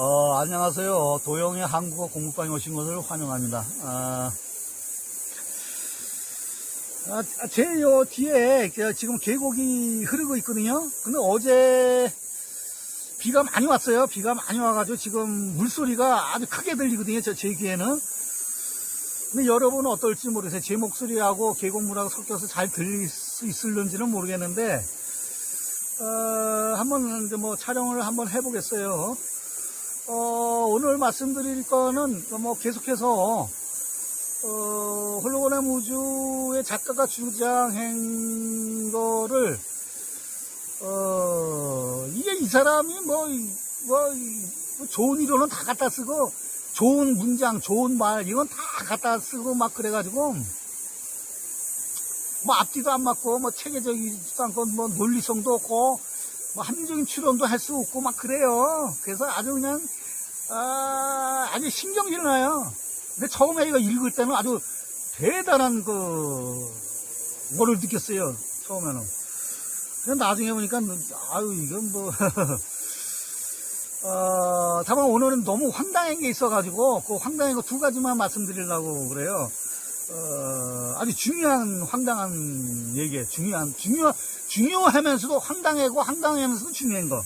어, 안녕하세요. 도영의 한국어 공부방에 오신 것을 환영합니다. 아, 아, 제요 뒤에 그 지금 계곡이 흐르고 있거든요. 근데 어제 비가 많이 왔어요. 비가 많이 와가지고 지금 물소리가 아주 크게 들리거든요. 저, 제 귀에는. 근데 여러분은 어떨지 모르겠어요. 제 목소리하고 계곡물하고 섞여서 잘 들릴 수 있을런지는 모르겠는데, 어, 한번 이제 뭐 촬영을 한번 해보겠어요. 어, 오늘 말씀드릴 거는 뭐 계속해서 어, 홀로그램 우주의 작가가 주장한 거를 어, 이게 이 사람이 뭐, 이- 뭐, 이- 뭐 좋은 이론은 다 갖다 쓰고 좋은 문장, 좋은 말 이건 다 갖다 쓰고 막 그래가지고 뭐 앞뒤도 안 맞고 뭐 체계적이지도 않고 뭐 논리성도 없고 뭐 합리적인 추론도 할 수 없고 막 그래요. 그래서 아주 그냥 아, 아주 신경질 나요. 근데 처음에 이거 읽을 때는 아주 대단한 그 뭐를 느꼈어요. 처음에는. 근데 나중에 보니까 아유 이건 뭐 어, 다만 오늘은 너무 황당한 게 있어가지고 그 황당한 거 두 가지만 말씀드리려고 그래요. 어, 아주 중요한 황당한 얘기예요. 중요한 중요 중요하면서도 황당하고 황당하면서도 중요한 거.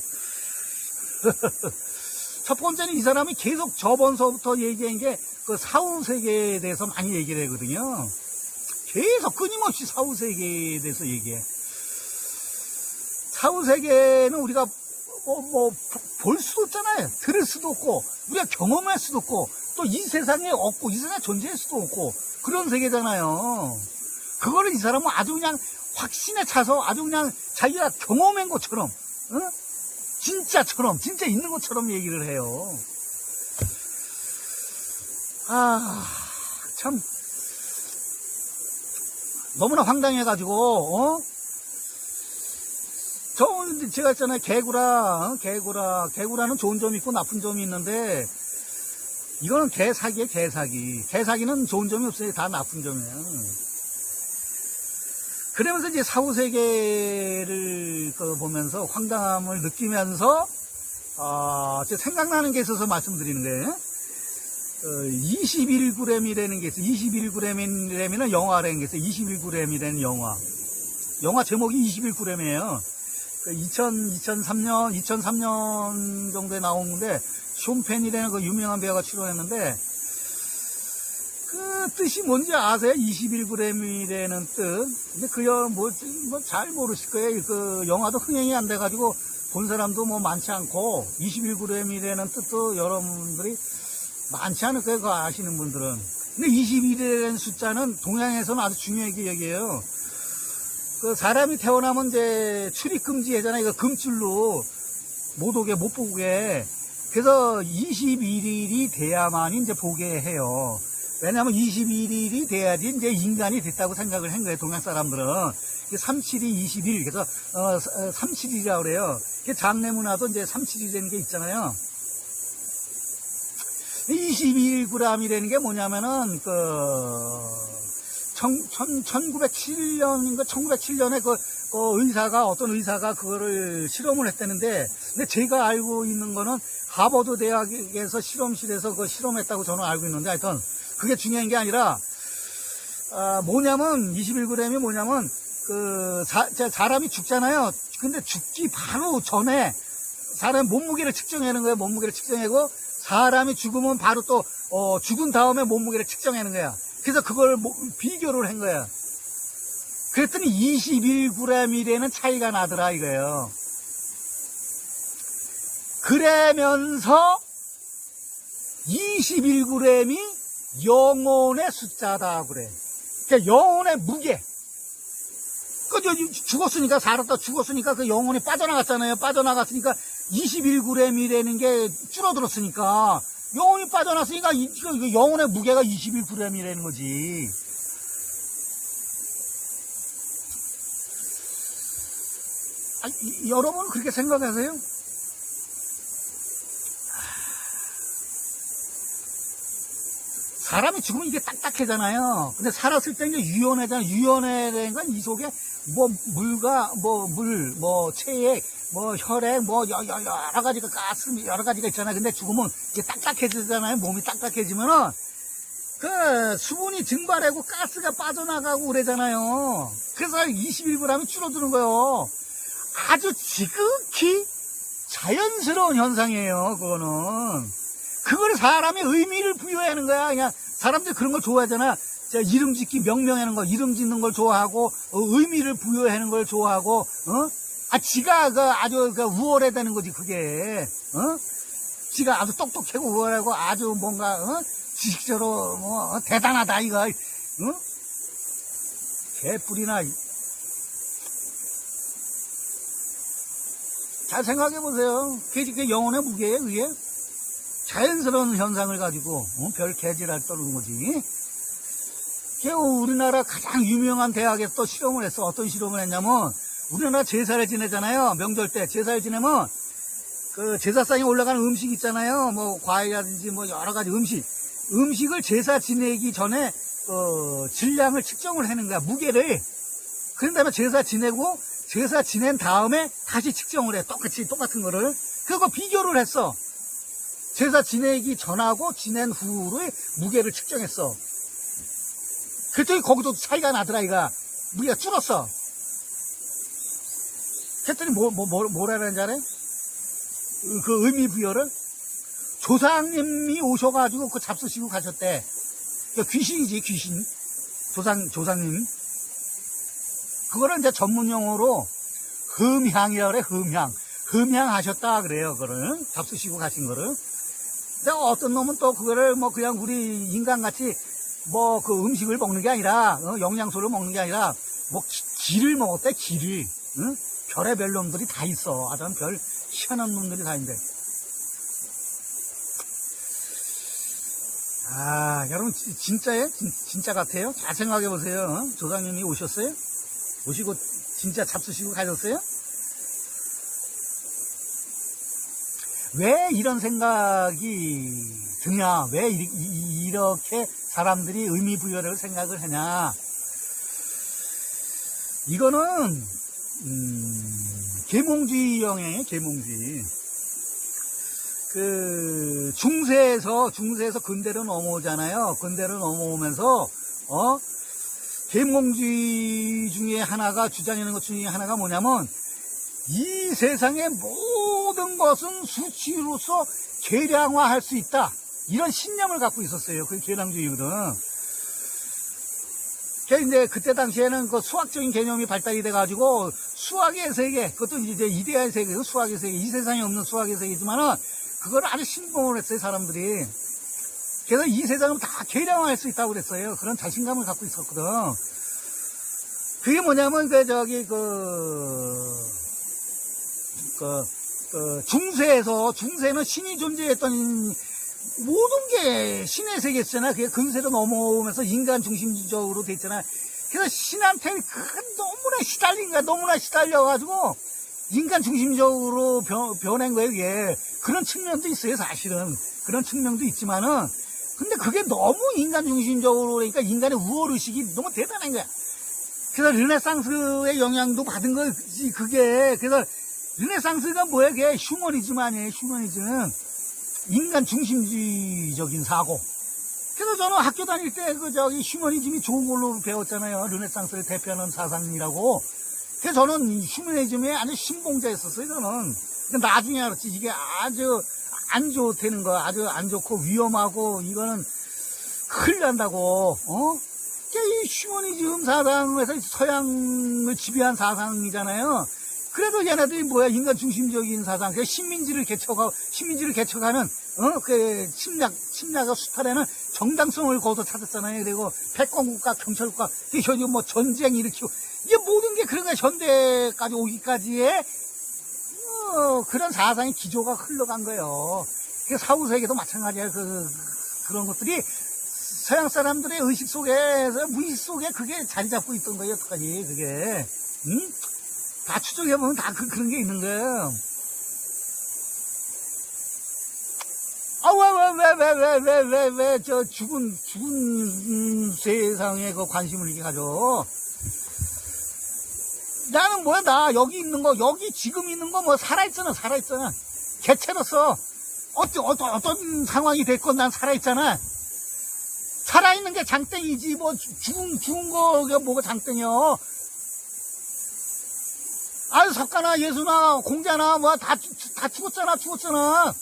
첫 번째는 이 사람이 계속 저번서부터 얘기한 게 그 사후 세계에 대해서 많이 얘기를 하거든요. 계속 끊임없이 사후 세계에 대해서 얘기해. 사후 세계는 우리가 뭐볼 수도 없잖아요. 들을 수도 없고 우리가 경험할 수도 없고 또 이 세상에 없고 이 세상에 존재할 수도 없고 그런 세계잖아요. 그거를 이 사람은 아주 그냥 확신에 차서 아주 그냥 자기가 경험한 것처럼 응? 진짜처럼 진짜 있는 것처럼 얘기를 해요. 아, 참 너무나 황당해가지고 어? 저 제가 했잖아요 개구라 어? 개구라 개구라는 좋은 점이 있고 나쁜 점이 있는데 이거는 개사기에 개사기 개사기는 좋은 점이 없어요 다 나쁜 점이에요 그러면서 이제 사후 세계를 그 보면서 황당함을 느끼면서 아, 제 생각나는 게 있어서 말씀드리는 거예요. 어, 21g이라는 게 있어요. 21g이라면 영화라는 게 있어요. 21g이라는 영화. 영화 제목이 21g이에요. 그 2000, 2003년, 2003년 정도에 나온 건데, 쇼펜이라는 그 유명한 배우가 출연했는데, 그 뜻이 뭔지 아세요? 21g이라는 뜻. 근데 그, 영, 뭐, 뭐, 잘 모르실 거예요. 그, 영화도 흥행이 안 돼가지고, 본 사람도 뭐 많지 않고, 21g이라는 뜻도 여러분들이 많지 않을 거예요. 그거 아시는 분들은. 근데 21이라는 숫자는 동양에서는 아주 중요하게 여겨요. 그 사람이 태어나면 이제 출입 금지하잖아요. 이거 금줄로 못 오게, 못 보게. 그래서 21일이 돼야만 이제 보게 해요. 왜냐하면 21일이 돼야지 이제 인간이 됐다고 생각을 한 거예요. 동양 사람들은. 37이 20일. 그래서, 어, 37일이라고 그래요. 그 장례 문화도 이제 37일이라는 게 있잖아요. 21g이라는 게 뭐냐면은, 그, 천, 1907년인가 1907년에 그, 그 의사가, 어떤 의사가 그거를 실험을 했다는데, 근데 제가 알고 있는 거는 하버드 대학에서 실험실에서 그 실험했다고 저는 알고 있는데, 하여튼, 그게 중요한 게 아니라, 아, 뭐냐면, 21g이 뭐냐면, 그, 사, 자, 사람이 죽잖아요. 근데 죽기 바로 전에, 사람 몸무게를 측정하는 거예요. 몸무게를 측정하고, 사람이 죽으면 바로 또, 어, 죽은 다음에 몸무게를 측정하는 거야. 그래서 그걸 뭐- 비교를 한 거야. 그랬더니 21g이라는 차이가 나더라, 이거예요. 그러면서 21g이 영혼의 숫자다, 그래. 그러니까 영혼의 무게. 그, 저, 죽었으니까, 살았다 죽었으니까 그 영혼이 빠져나갔잖아요. 빠져나갔으니까 21g이라는 게 줄어들었으니까 영혼이 빠져났으니까 이, 이거- 이거 영혼의 무게가 21g이라는 거지. 아, 이- 여러분 그렇게 생각하세요? 사람이 죽으면 이게 딱딱해잖아요. 근데 살았을 때 이제 유연하잖아요. 유연해라는 건이 속에 뭐 물과 뭐 물, 뭐 체액, 뭐 혈액 뭐 여러 가지가 가스 여러 가지가 있잖아요. 근데 죽으면 이게 딱딱해지잖아요. 몸이 딱딱해지면은 그 수분이 증발하고 가스가 빠져나가고 그러잖아요. 그래서 21g이 줄어드는 거예요. 아주 지극히 자연스러운 현상이에요. 그거는 그거를 사람이 의미를 부여하는 거야. 그냥 사람들이 그런 걸 좋아하잖아. 자, 이름 짓기 명명하는 거, 이름 짓는 걸 좋아하고 어, 의미를 부여하는 걸 좋아하고 어? 아, 지가 그 아주 그 우월하다는 거지 그게. 어? 지가 아주 똑똑하고 우월하고 아주 뭔가 어? 지식적으로 뭐 어? 대단하다 이거. 어? 개뿔이나. 잘 생각해 보세요. 그게 영혼의 무게예요, 그게. 자연스러운 현상을 가지고 어? 별 개지랄 떠는 거지. 그 우리나라 가장 유명한 대학에서 또 실험을 했어. 어떤 실험을 했냐면 우리나라 제사를 지내잖아요. 명절 때 제사를 지내면 그 제사상에 올라가는 음식 있잖아요. 뭐 과일이라든지 뭐 여러 가지 음식. 음식을 제사 지내기 전에 어, 질량을 측정을 하는 거야. 무게를. 그런 다음에 제사 지내고 제사 지낸 다음에 다시 측정을 해. 똑같이 똑같은 거를. 그거 비교를 했어. 제사 지내기 전하고 지낸 후의 무게를 측정했어. 그랬더니 거기도 차이가 나더라, 이가. 무게가 줄었어. 그랬더니 뭐, 뭐, 뭐, 뭐라는 줄 알아요? 그, 그 의미 부여를? 조상님이 오셔가지고 그 잡수시고 가셨대. 그 귀신이지, 귀신. 조상, 조상님. 그거를 이제 전문 용어로 흠향이라 그래, 흠향. 흠향 하셨다 그래요, 그거를. 잡수시고 가신 거를. 어떤 놈은 또 그거를 뭐 그냥 우리 인간같이 뭐 그 음식을 먹는 게 아니라 어, 영양소를 먹는 게 아니라 뭐 기, 기를 먹었대 기를 응? 별의별 놈들이 다 있어 아주 별 희한한 놈들이 다 있는데 아 여러분 지- 진짜예요? 진, 진짜 같아요? 잘 생각해 보세요 어? 조상님이 오셨어요? 오시고 진짜 잡수시고 가셨어요? 왜 이런 생각이 드냐? 왜 이, 이- 이렇게 사람들이 의미 부여를 생각을 하냐? 이거는 음, 계몽주의 영향이에요. 계몽주의. 그 중세에서 중세에서 근대로 넘어오잖아요. 근대로 넘어오면서 어 계몽주의 중에 하나가 주장하는 것 중에 하나가 뭐냐면 이 세상의 모든 것은 수치로서 계량화할 수 있다. 이런 신념을 갖고 있었어요. 그게 계량주의거든. 그래서 이제 그때 당시에는 그 수학적인 개념이 발달이 돼가지고 수학의 세계, 그것도 이제 이데아의 세계, 그 수학의 세계, 이 세상에 없는 수학의 세계지만은 그걸 아주 신봉을 했어요, 사람들이. 그래서 이 세상은 다 계량화할 수 있다고 그랬어요. 그런 자신감을 갖고 있었거든. 그게 뭐냐면, 그, 저기, 그, 그, 그 중세에서 중세는 신이 존재했던 모든 게 신의 세계였잖아. 그게 근세로 넘어오면서 인간 중심적으로 됐잖아. 그래서 신한테 그 너무나 시달린 거야. 너무나 시달려가지고 인간 중심적으로 변, 변한 거예요. 이게 그런 측면도 있어요. 사실은 그런 측면도 있지만은 근데 그게 너무 인간 중심적으로 그러니까 인간의 우월 의식이 너무 대단한 거야. 그래서 르네상스의 영향도 받은 거지 그게 그래서 르네상스가 뭐야? 그게 휴머니즘 아니에요, 휴머니즘. 인간 중심주의적인 사고. 그래서 저는 학교 다닐 때 그 저기 휴머니즘이 좋은 걸로 배웠잖아요. 르네상스를 대표하는 사상이라고. 그래서 저는 휴머니즘에 아주 신봉자였었어요, 저는. 나중에 알았지. 이게 아주 안 좋다는 거, 아주 안 좋고 위험하고, 이거는 큰일 난다고, 어? 이 휴머니즘 사상에서 서양을 지배한 사상이잖아요. 그래도 얘네들이 뭐야 인간 중심적인 사상, 그 식민지를 개척하고 식민지를 개척하는 어그 침략 침략과 수탈에는 정당성을 거둬 찾았잖아요. 그리고 백권국가, 경찰국가, 그 현재 뭐 전쟁 일으키고 이게 모든 게 그런 거야 현대까지 오기까지의 어, 그런 사상의 기조가 흘러간 거예요. 그 사후 세계도 마찬가지야. 그, 그 그런 것들이 서양 사람들의 의식 속에서 무의식 속에 그게 자리 잡고 있던 거예요. 어떡하지 그게 응? 다 추적해보면 다 그, 런 게 있는 거예요. 아, 왜, 왜, 왜, 왜, 왜, 왜, 왜, 저, 죽은, 죽은 세상에 그 관심을 이렇게 가져. 나는 뭐야, 나 여기 있는 거, 여기 지금 있는 거 뭐 살아있잖아, 살아있잖아. 개체로서 어떤, 어떤, 어떤 상황이 됐건 난 살아있잖아. 살아있는 게 장땡이지, 뭐, 죽- 죽은, 죽은 거가 뭐가 장땡이여. 아유, 석가나, 예수나, 공자나, 뭐, 다, 죽- 다 죽었잖아, 죽었잖아.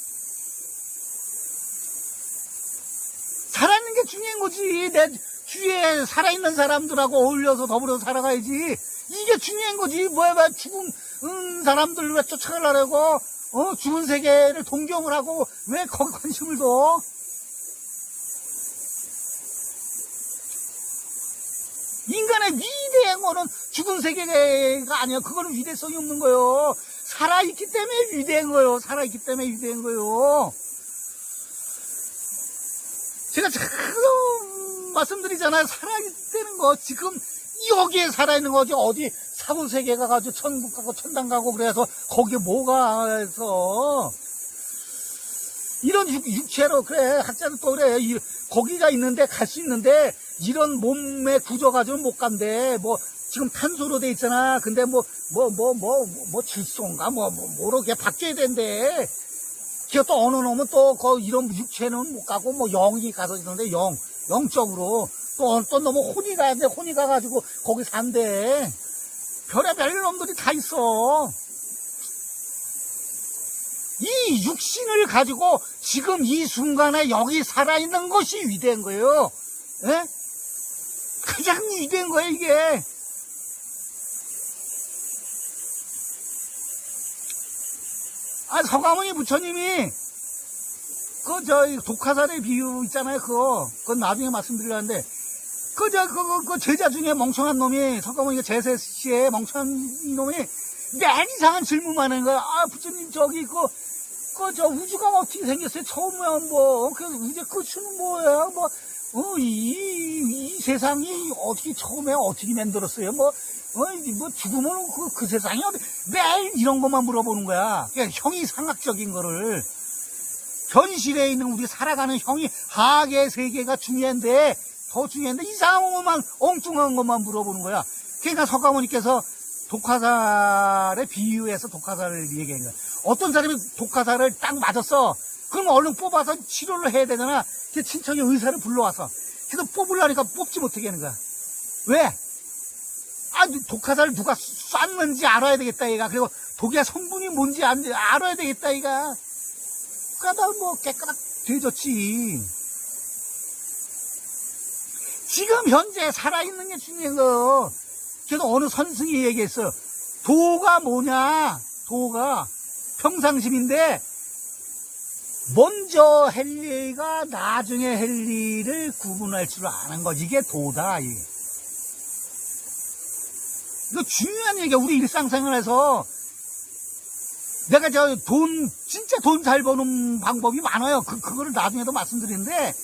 살아있는 게 중요한 거지. 내 주위에 살아있는 사람들하고 어울려서 더불어 살아가야지. 이게 중요한 거지. 뭐야, 왜 죽은 음, 사람들 왜 쫓아가려고, 어, 죽은 세계를 동경을 하고, 왜 거기 관심을 둬? 인간의 위대한 거는 죽은 세계가 아니야. 그거는 위대성이 없는 거요. 살아있기 때문에 위대한 거요. 살아있기 때문에 위대한 거요. 제가 자꾸 말씀드리잖아요. 살아있다는 거. 지금 여기에 살아있는 거지. 어디 사후세계 가 가지고 천국 가고 천당 가고 그래서 거기에 뭐가 해서. 이런 육, 육체로, 그래. 학자는 또 그래. 이- 거기가 있는데 갈 수 있는데 이런 몸의 구조 가지고는 못 간대. 뭐 지금 탄소로 돼 있잖아. 근데 뭐 뭐 뭐 뭐 뭐 질소인가 뭐, 뭐 모르게 바뀌어야 된대. 기어 또 어느 놈은 또 그 이런 육체는 못 가고 뭐 영이 가서 있는데 영 영적으로 또 어떤 놈은 혼이 가야 돼. 혼이 가가지고 거기 산대. 별의별 놈들이 다 있어. 이 육신을 가지고 지금 이 순간에 여기 살아있는 것이 위대한 거예요. 예? 가장 위대한 거예요, 이게. 아, 서가모니 부처님이, 그, 저, 독화살의 비유 있잖아요, 그거. 그건 나중에 말씀드리려는데, 그, 저, 그, 그, 그 제자 중에 멍청한 놈이, 서가모니가 제세 씨의 멍청한 놈이, 맨 이상한 질문만 하는 거야. 아, 부처님, 저기, 그, 그, 저, 우주가 어떻게 생겼어요? 처음에 뭐, 그, 우주 끝은 뭐야? 뭐, 어, 이, 이 세상이 어떻게, 처음에 어떻게 만들었어요? 뭐, 어, 이 뭐, 죽으면 그, 그 세상이 어디, 매일 이런 것만 물어보는 거야. 그러니까 형이 상학적인 거를. 현실에 있는 우리 살아가는 형이 하계 세계가 중요한데, 더 중요한데, 이상한 것만, 엉뚱한 것만 물어보는 거야. 그러니까 석가모니께서 독화살에 비유해서 독화살을 얘기한 거야. 어떤 사람이 독화살을 딱 맞았어. 그럼 얼른 뽑아서 치료를 해야 되잖아. 그 친척이 의사를 불러와서. 그래서 뽑으려니까 뽑지 못하게 하는 거야. 왜? 아, 독화살을 누가 쐈는지 알아야 되겠다, 얘가. 그리고 독의 성분이 뭔지 안, 알아야 되겠다, 얘가. 그러다 뭐 깨끗하게 되졌지. 지금 현재 살아있는 게 중요한 거. 그 래서 어느 선승이 얘기했어. 도가 뭐냐? 도가 평상심인데, 먼저 할 일과 나중에 할 일을 구분할 줄 아는 거. 이게 도다. 이거 중요한 얘기야. 우리 일상생활에서. 내가 저 돈, 진짜 돈 잘 버는 방법이 많아요. 그, 그거를 나중에도 말씀드리는데,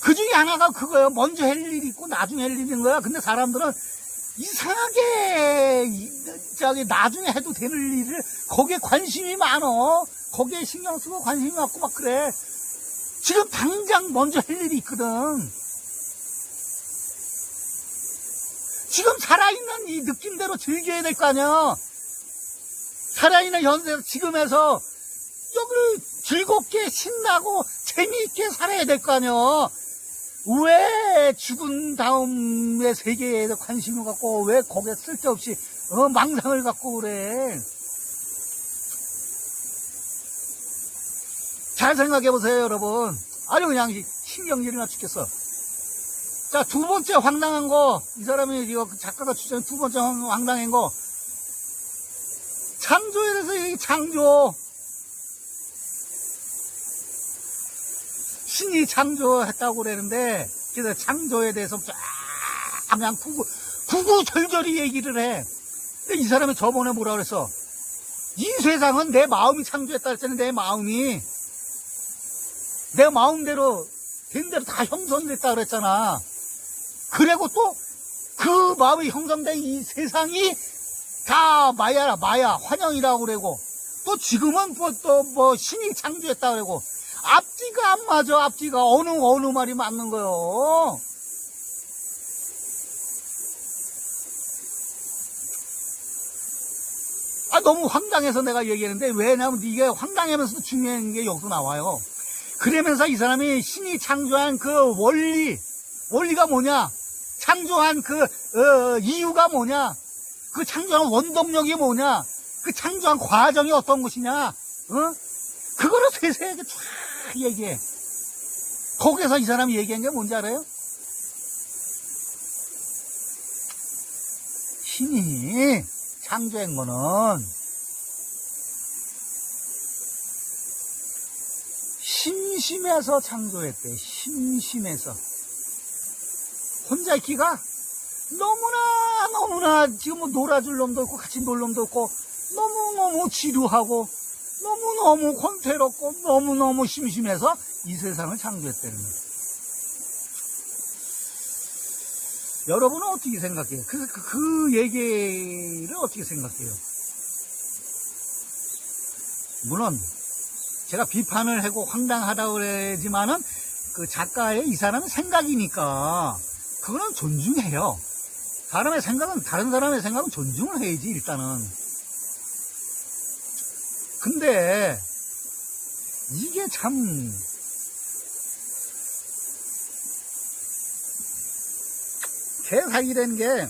그 중에 하나가 그거예요. 먼저 할 일이 있고 나중에 할 일이 있는 거야. 근데 사람들은 이상하게, 이- 저기, 나중에 해도 되는 일을 거기에 관심이 많어. 거기에 신경 쓰고 관심이 많고 막 그래. 지금 당장 먼저 할 일이 있거든. 지금 살아있는 이 느낌대로 즐겨야 될 거 아니야. 살아있는 현재 지금에서 여기를 즐겁게 신나고 재미있게 살아야 될 거 아니야. 왜 죽은 다음의 세계에 관심을 갖고 왜 거기에 쓸데없이 어, 망상을 갖고 그래. 잘 생각해 보세요, 여러분. 아주 그냥 신경질이나 죽겠어. 자, 두 번째 황당한 거, 이 사람이 이거 그 작가가 추천한 두 번째 황- 황당한 거. 창조에 대해서 얘기, 창조. 신이 창조했다고 그러는데, 그래서 창조에 대해서 쫙 그냥 구구, 구구절절히 얘기를 해. 근데 이 사람이 저번에 뭐라 그랬어? 이 세상은 내 마음이 창조했다 그랬잖아, 내 마음이. 내 마음대로, 된 대로 다 형성됐다 그랬잖아. 그리고 또, 그 마음이 형성된 이 세상이 다 마야라, 마야, 환영이라고 그러고, 또 지금은 뭐, 또 뭐, 신이 창조했다 그러고, 앞뒤가 안 맞아, 앞뒤가. 어느, 어느 말이 맞는 거요. 아, 너무 황당해서 내가 얘기했는데, 왜냐면 이게 황당하면서도 중요한 게 여기서 나와요. 그러면서 이 사람이 신이 창조한 그 원리, 원리가 뭐냐? 창조한 그, 어, 이유가 뭐냐? 그 창조한 원동력이 뭐냐? 그 창조한 과정이 어떤 것이냐? 어? 그거를 세세하게 쫙 얘기해. 거기서 이 사람이 얘기한 게 뭔지 알아요? 신이 창조한 거는 심심해서 창조했대. 심심해서. 혼자 있기가 너무나 너무나 지금 뭐 놀아줄 놈도 없고 같이 놀 놈도 없고 너무너무 지루하고 너무너무 권태롭고 너무너무 심심해서 이 세상을 창조했다는 거예요. 여러분은 어떻게 생각해요? 그, 그, 그 얘기를 어떻게 생각해요? 물론 제가 비판을 하고 황당하다고 그러지만은 그 작가의 이 사람의 생각이니까 그거는 존중해요. 사람의 생각은 다른 사람의 생각은 존중을 해야지 일단은. 근데 이게 참 개사기라는 게,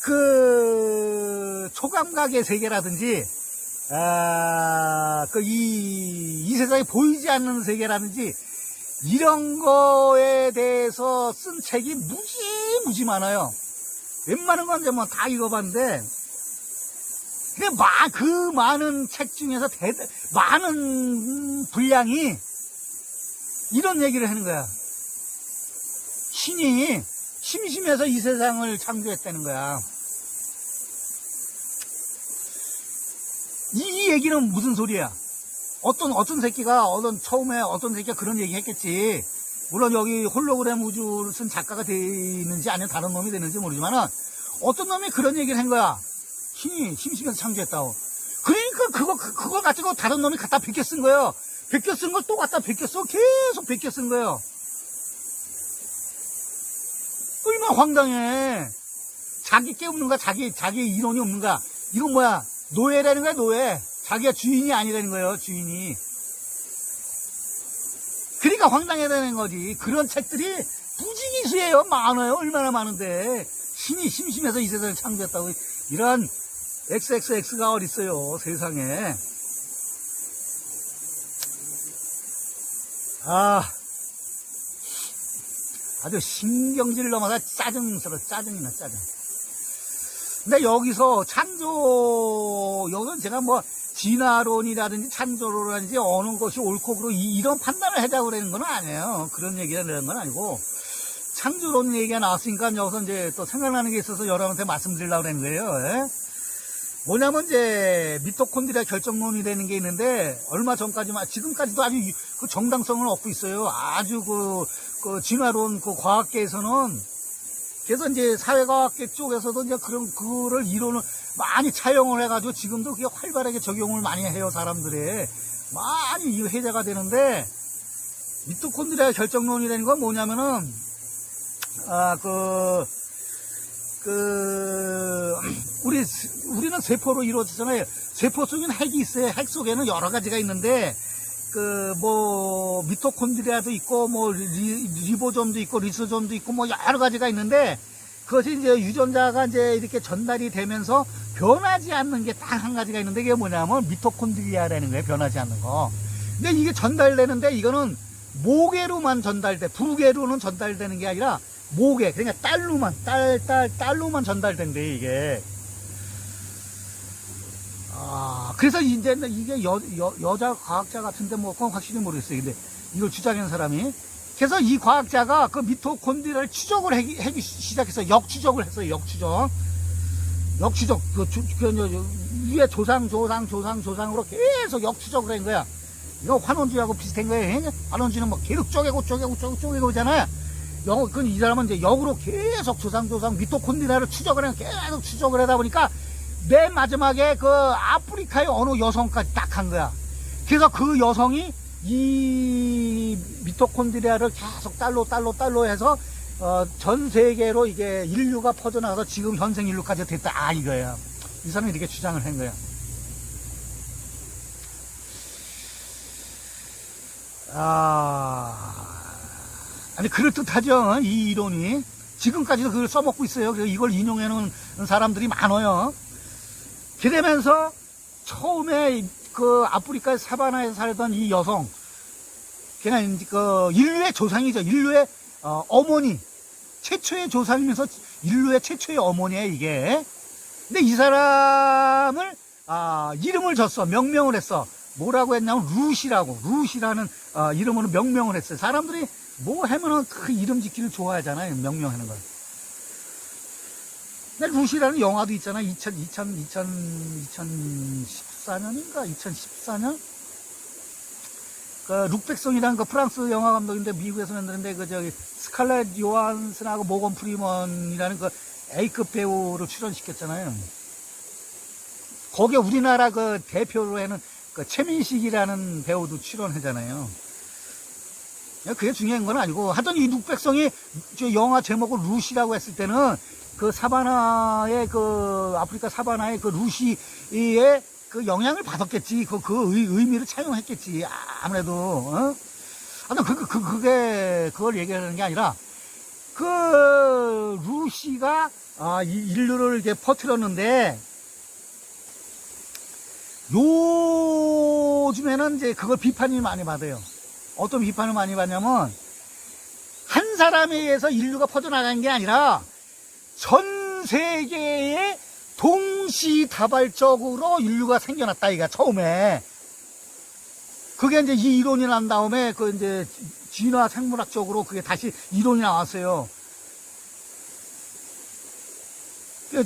그, 초감각의 세계라든지, 아, 그, 이, 이 세상에 보이지 않는 세계라든지, 이런 거에 대해서 쓴 책이 무지, 무지 많아요. 웬만한 건 이제 뭐다 읽어봤는데, 근데 마, 그 많은 책 중에서 대, 많은 분량이 이런 얘기를 하는 거야. 신이 심심해서 이 세상을 창조했다는 거야. 이, 이 얘기는 무슨 소리야? 어떤, 어떤 새끼가, 어떤, 처음에 어떤 새끼가 그런 얘기 했겠지. 물론 여기 홀로그램 우주를 쓴 작가가 되는지 아니면 다른 놈이 되는지 모르지만은 어떤 놈이 그런 얘기를 한 거야. 신이 심심해서 창조했다고. 그러니까 그거, 그, 그거 가지고 다른 놈이 갖다 베껴 쓴 거예요. 베껴 쓴 걸 또 갖다 베껴 써. 계속 베껴 쓴 거예요. 얼마나 황당해. 자기 게 없는가? 자기, 자기 이론이 없는가? 이건 뭐야? 노예라는 거야, 노예. 자기가 주인이 아니라는 거예요, 주인이. 그러니까 황당해라는 거지. 그런 책들이 부지기수예요. 많아요. 얼마나 많은데. 신이 심심해서 이 세상을 창조했다고. 이런 XXX가 어딨어요, 세상에. 아, 아주 신경질 넘어서 짜증스러워, 짜증이나 짜증. 근데 여기서 찬조, 여기는 제가 뭐, 진화론이라든지 찬조론이라든지 어느 것이 옳고 이- 이런 판단을 하자고 그러는 건 아니에요. 그런 얘기를 하는 건 아니고. 창조론 얘기가 나왔으니까 여기서 이제 또 생각나는 게 있어서 여러분한테 말씀드리려고 그러는 거예요. 예? 뭐냐면 이제 미토콘드리아 결정론이라는 게 있는데 얼마 전까지만 지금까지도 아주 유- 그 정당성을 얻고 있어요. 아주 그, 그 진화론 그 과학계에서는 그래서 이제 사회과학계 쪽에서도 이제 그런 그거를 이론을 많이 차용을 해가지고 지금도 그게 활발하게 적용을 많이 해요 사람들이 많이 이 해제가 되는데 미토콘드리아 결정론이라는 건 뭐냐면은 아그 그 우리 우리는 세포로 이루어지잖아요. 세포 속에는 핵이 있어요. 핵 속에는 여러 가지가 있는데 그 뭐 미토콘드리아도 있고 뭐 리, 보좀도 있고 리소좀도 있고 뭐 여러 가지가 있는데 그것이 이제 유전자가 이제 이렇게 전달이 되면서 변하지 않는 게 딱 한 가지가 있는데 그게 뭐냐면 미토콘드리아라는 거예요. 변하지 않는 거. 근데 이게 전달되는데 이거는 모계로만 전달돼. 부계로는 전달되는 게 아니라 모계 그러니까 딸로만 딸 딸 딸로만 전달된대 이게. 아 그래서 이제 이게 여, 여, 여자 과학자 같은데 뭐 그건 확실히 모르겠어요. 근데 이걸 주장한 사람이 그래서 이 과학자가 그 미토콘드리아를 추적을 하기, 하기 시작해서 역추적을 했어요. 역추적. 역추적 그, 주, 그 저, 위에 조상 조상 조상 조상으로 계속 역추적을 한 거야. 이거 환원주하고 비슷한 거예요. 환원주는 뭐 계속 쪼개고 쪼개고 쪼개고 쪼개고 잖아요. 영, 그건 이 사람은 이제 역으로 계속 조상조상 미토콘드리아를 추적을 해, 계속 추적을 하다 보니까 맨 마지막에 그 아프리카의 어느 여성까지 딱 한 거야. 그래서 그 여성이 이 미토콘드리아를 계속 딸로 딸로 딸로 해서 어, 전 세계로 이게 인류가 퍼져나가서 지금 현생 인류까지 됐다. 아, 이거야. 이 사람이 이렇게 주장을 한 거야. 아, 아니, 그럴듯하죠. 이 이론이. 지금까지도 그걸 써먹고 있어요. 그래서 이걸 인용해 놓은 사람들이 많아요. 그러면서 처음에 그 아프리카 사바나에 살던 이 여성, 그냥 그 인류의 조상이죠. 인류의 어, 어머니. 최초의 조상이면서 인류의 최초의 어머니에 이게. 근데 이 사람을 아, 이름을 줬어. 명명을 했어. 뭐라고 했냐면 루시라고. 루시라는 어, 이름으로 명명을 했어요. 사람들이 뭐 하면은 그 이름 짓기를 좋아하잖아요. 명명하는 걸. 근데 루시라는 영화도 있잖아. 2000, 2000, 2000, 2014년인가? 2014년? 그 룩백성이라는 그 프랑스 영화 감독인데 미국에서 만드는데 그 저기 스칼렛 요한슨하고 모건 프리먼이라는 그 A급 배우를 출연시켰잖아요. 거기에 우리나라 그 대표로 해는 그 최민식이라는 배우도 출연하잖아요. 그게 중요한 건 아니고 하여튼 이 룩백성이 저 영화 제목을 루시라고 했을 때는 그 사바나의 그 아프리카 사바나의 그 루시의 그 영향을 받았겠지. 그, 그 의, 의미를 차용했겠지. 아무래도, 어? 하여튼 그, 그, 그게, 그걸 얘기하는 게 아니라, 그, 루시가, 아, 이 인류를 이렇게 퍼뜨렸는데, 요즘에는 이제 그걸 비판이 많이 받아요. 어떤 비판을 많이 받냐면, 한 사람에 의해서 인류가 퍼져나간 게 아니라, 전 세계에 동시다발적으로 인류가 생겨났다, 이가 처음에. 그게 이제 이 이론이 난 다음에, 그 이제 진화 생물학적으로 그게 다시 이론이 나왔어요.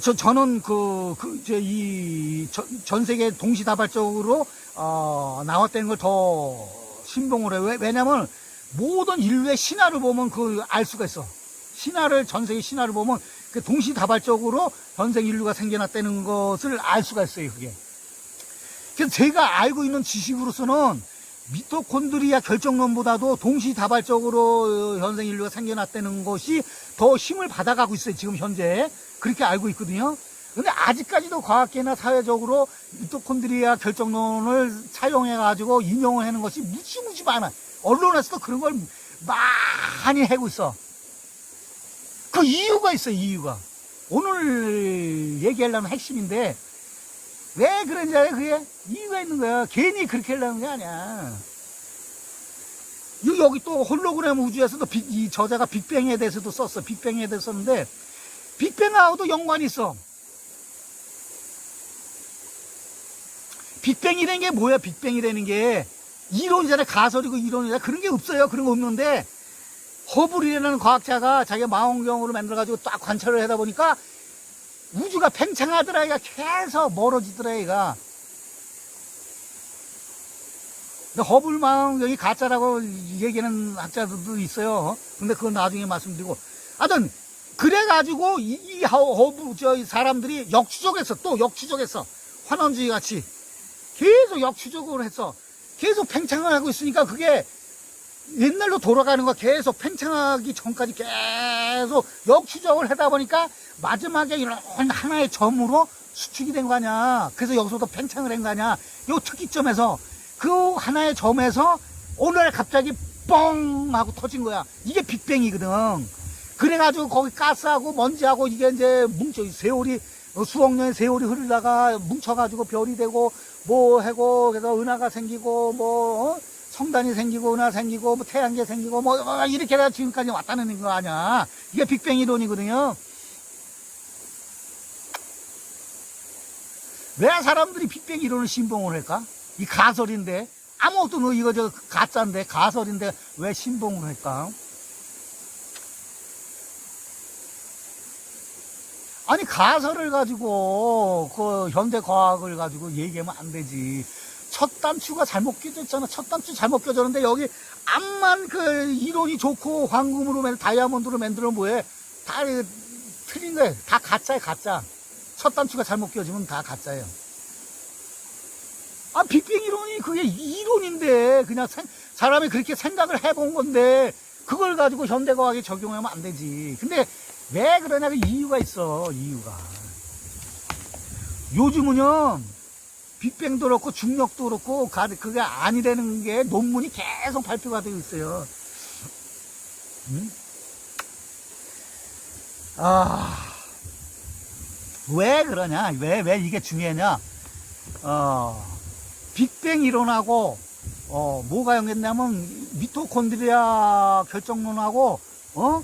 저, 저는 그, 그, 제 이, 전 세계 동시다발적으로, 어, 나왔다는 걸더 신봉을 해요. 왜, 왜냐면, 모든 인류의 신화를 보면 그 알 수가 있어. 신화를, 전 세계 신화를 보면 그 동시다발적으로 전생 인류가 생겨났다는 것을 알 수가 있어요, 그게. 그래서 제가 알고 있는 지식으로서는 미토콘드리아 결정론보다도 동시다발적으로 현생 인류가 생겨났다는 것이 더 힘을 받아가고 있어요, 지금 현재. 그렇게 알고 있거든요. 근데 아직까지도 과학계나 사회적으로 미토콘드리아 결정론을 차용해가지고 인용을 하는 것이 무지무지 많아. 언론에서도 그런 걸 많이 하고 있어. 그 이유가 있어요, 이유가. 오늘 얘기하려면 핵심인데, 왜 그런지 알아요, 그게? 이유가 있는 거야. 괜히 그렇게 하려는 게 아니야. 여기 또 홀로그램 우주에서도 빅- 이 저자가 빅뱅에 대해서도 썼어. 빅뱅에 대해서 썼는데, 빅뱅하고도 연관이 있어. 빅뱅이라는 게 뭐야, 빅뱅이라는 게. 이론이잖아, 가설이고 이론이잖아. 그런 게 없어요. 그런 거 없는데, 허블이라는 과학자가 자기가 망원경으로 만들어가지고 딱 관찰을 하다 보니까 우주가 팽창하더라, 얘가 계속 멀어지더라, 얘가. 근데 허블 망원경이 가짜라고 얘기하는 학자들도 있어요. 근데 그건 나중에 말씀드리고. 하여튼, 그래가지고 이, 이 허- 허블, 저 사람들이 역추적했어. 또 역추적했어. 환원주의 같이. 계속 역추적으로 했어. 계속 팽창을 하고 있으니까 그게 옛날로 돌아가는 거 계속 팽창하기 전까지 계속 역추적을 하다 보니까 마지막에 이런 하나의 점으로 수축이 된 거 아니야. 그래서 여기서도 팽창을 한 거 아니야. 요 특이점에서 그 하나의 점에서 오늘 갑자기 뻥 하고 터진 거야. 이게 빅뱅이거든. 그래가지고 거기 가스하고 먼지하고 이게 이제 뭉쳐 세월이 어, 수억 년의 세월이 흐르다가 뭉쳐가지고 별이 되고 뭐 하고 그래서 은하가 생기고 뭐 어? 성단이 생기고 은하 생기고 뭐 태양계 생기고 뭐 어, 이렇게 해서 지금까지 왔다는 거 아니야. 이게 빅뱅 이론이거든요. 왜 사람들이 빅뱅 이론을 신봉을 할까? 이 가설인데 아무것도 뭐 이거 저 가짜인데 가설인데 왜 신봉을 할까? 아니 가설을 가지고 그 현대 과학을 가지고 얘기하면 안 되지. 첫 단추가 잘못 껴졌잖아. 첫 단추 잘못 껴졌는데 여기 암만 그 이론이 좋고 황금으로 맨 다이아몬드로 만들어 뭐해? 다 틀린 거야. 다 가짜야 가짜. 첫 단추가 잘못 껴지면 다 가짜예요. 아 빅뱅 이론이 그게 이론인데 그냥 생- 사람이 그렇게 생각을 해본 건데 그걸 가지고 현대과학에 적용하면 안 되지. 근데 왜 그러냐 그 이유가 있어. 이유가. 요즘은요. 빅뱅도 그렇고 중력도 그렇고 가- 그게 아니라는 게 논문이 계속 발표가 되고 있어요. 음? 아, 왜 그러냐? 왜, 왜 이게 중요하냐? 어, 빅뱅 이론하고, 어, 뭐가 연결되냐면, 미토콘드리아 결정론하고, 어?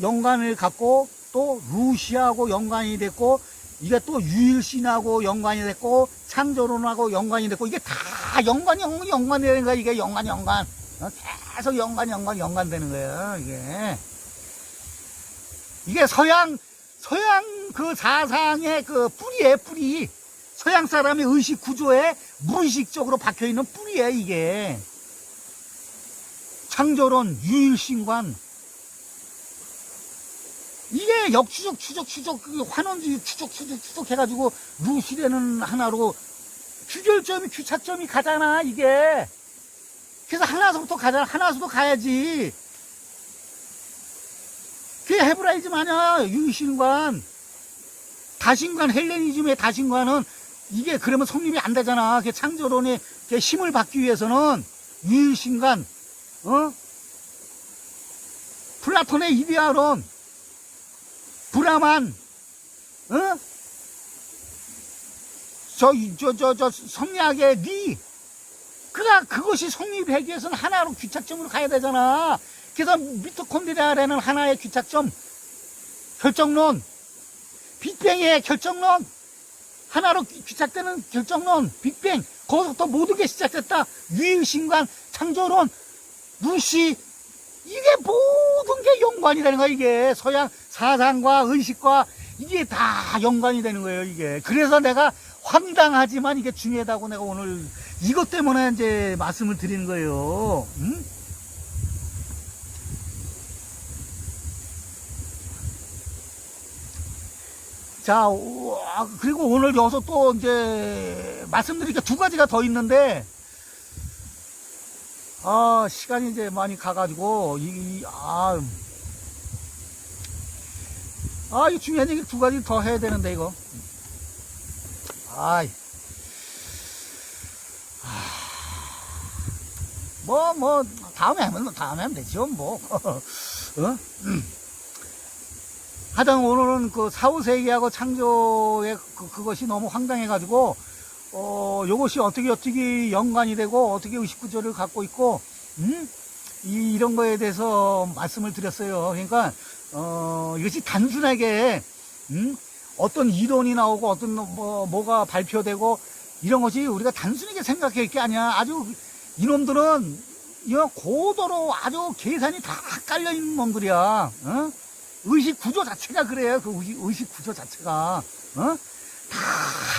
연관을 갖고, 또 루시하고 연관이 됐고, 이게 또 유일신하고 연관이 됐고, 창조론하고 연관이 됐고, 이게 다 연관이 연- 연관이 되는 거야, 이게 연관, 연관. 어, 계속 연관, 연관, 연관되는 거예요, 이게. 이게 서양, 서양 그 사상의 그 뿌리에 뿌리. 서양 사람의 의식 구조에 무의식적으로 박혀 있는 뿌리에 이게. 창조론, 유일신관. 이게 역추적, 추적, 추적, 그 환원주의 추적, 추적, 추적 해가지고 루시라는 하나로 규결점이, 규차점이 가잖아, 이게. 그래서 하나서부터 가잖아, 하나서도 가야지. 그게 헤브라이즘 아니야, 유신관. 다신관, 헬레니즘의 다신관은 이게 그러면 성립이 안 되잖아. 그 창조론의 그 힘을 받기 위해서는 유신관, 어? 플라톤의 이데아론, 브라만, 어? 저, 저, 저, 저, 성리학의 리, 그가, 그것이 성립하기 위해서는 하나로 귀착점으로 가야 되잖아. 그래서 미토콘드리아라는 하나의 귀착점, 결정론, 빅뱅의 결정론, 하나로 귀- 귀착되는 결정론, 빅뱅, 거기서부터 모든 게 시작됐다. 유일신관, 창조론, 루시, 이게 모든 게 연관이 되는 거야, 이게. 서양 사상과 의식과 이게 다 연관이 되는 거예요, 이게. 그래서 내가 황당하지만 이게 중요하다고 내가 오늘 이것 때문에 이제 말씀을 드리는 거예요. 음? 자, 그리고 오늘 여기서 또 이제 말씀드릴 게두 가지가 더 있는데, 아, 시간이 이제 많이 가가지고, 이, 이- 아, 아, 이 중요한 얘기 두 가지 더 해야 되는데, 이거. 아이. 아, 뭐, 뭐, 다음에 하면, 다음에 하면 되죠, 뭐. 어? 하여튼 오늘은 그 사후세계하고 창조의 그, 그것이 너무 황당해가지고, 어, 요것이 어떻게 어떻게 연관이 되고, 어떻게 의식구조를 갖고 있고, 음? 이, 이런 거에 대해서 말씀을 드렸어요. 그러니까, 어, 이것이 단순하게, 음? 어떤 이론이 나오고, 어떤 뭐, 뭐가 발표되고, 이런 것이 우리가 단순하게 생각할 게 아니야. 아주, 이놈들은, 이거 고도로 아주 계산이 다 깔려 있는 놈들이야. 어? 의식 구조 자체가 그래요. 그 의식, 구조 자체가. 어? 다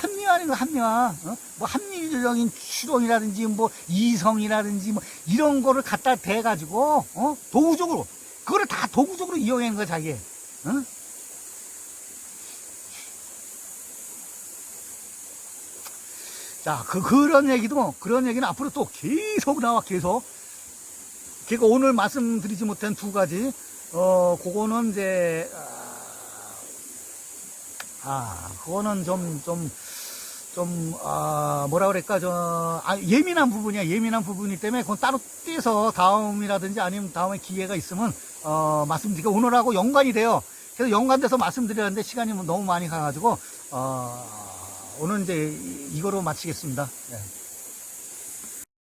합리화하는 거 합리화. 어? 뭐 합리적인 추론이라든지 뭐 이성이라든지 뭐 이런 거를 갖다 대 가지고 어? 도구적으로 그거를 다 도구적으로 이용하는 거야 자기. 어? 자, 그, 그런 얘기도, 그런 얘기는 앞으로 또 계속 나와, 계속. 그러니까 오늘 말씀드리지 못한 두 가지, 어, 그거는 이제, 아, 아, 그거는 좀, 좀, 좀, 아, 뭐라 그럴까, 저, 아, 예민한 부분이야. 예민한 부분이기 때문에 그건 따로 떼서 다음이라든지 아니면 다음에 기회가 있으면, 어, 말씀드리고, 오늘하고 연관이 돼요. 그래서 연관돼서 말씀드렸는데 시간이 뭐 너무 많이 가가지고, 어, 오늘 이제 이- 이거로 마치겠습니다. 네.